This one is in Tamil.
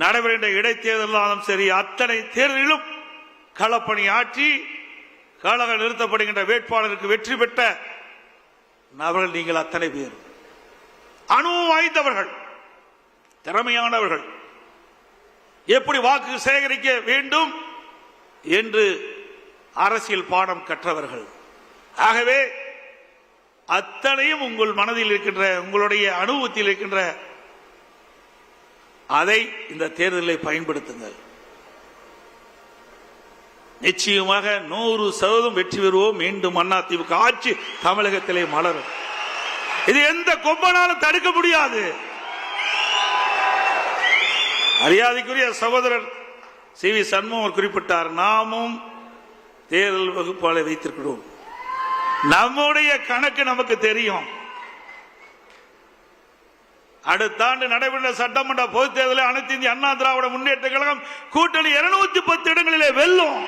நடைபெறுகின்ற இடைத்தேர்தலாலும் சரி அத்தனை தேர்தலிலும் களப்பணி ஆற்றி கழக நிறுத்தப்படுகின்ற வேட்பாளருக்கு வெற்றி பெற்ற நபர்கள் நீங்கள் அத்தனை பேர். அனுபவம் வாய்ந்தவர்கள் திறமையானவர்கள் எப்படி வாக்கு சேகரிக்க வேண்டும் என்று அரசியல் பாடம் கற்றவர்கள். ஆகவே அத்தனையும் உங்கள் மனதில் இருக்கின்ற உங்களுடைய அனுபவத்தில் இருக்கின்ற அதை இந்த தேர்தலை பயன்படுத்துங்கள். நிச்சயமாக நூறு சதவீதம் வெற்றி பெறுவோம். மீண்டும் அண்ணா திமுக ஆட்சி தமிழகத்திலே மலரும். இது எந்த கொம்பனாலும் தடுக்க முடியாது. மரியாதைக்குரிய சகோதரர் சி வி சண்முகம் குறிப்பிட்டார் நாமும் தேர்தல் வகுப்பாளை வைத்திருக்கிறோம். நம்முடைய கணக்கு நமக்கு தெரியும். அடுத்த ஆண்டு நடைபெற்ற சட்டமன்ற பொதுத் தேர்தலில் அனைத்து இந்திய அண்ணா திராவிட முன்னேற்ற கழகம் கூட்டணி இருநூத்தி பத்து இடங்களிலே வெல்லும்.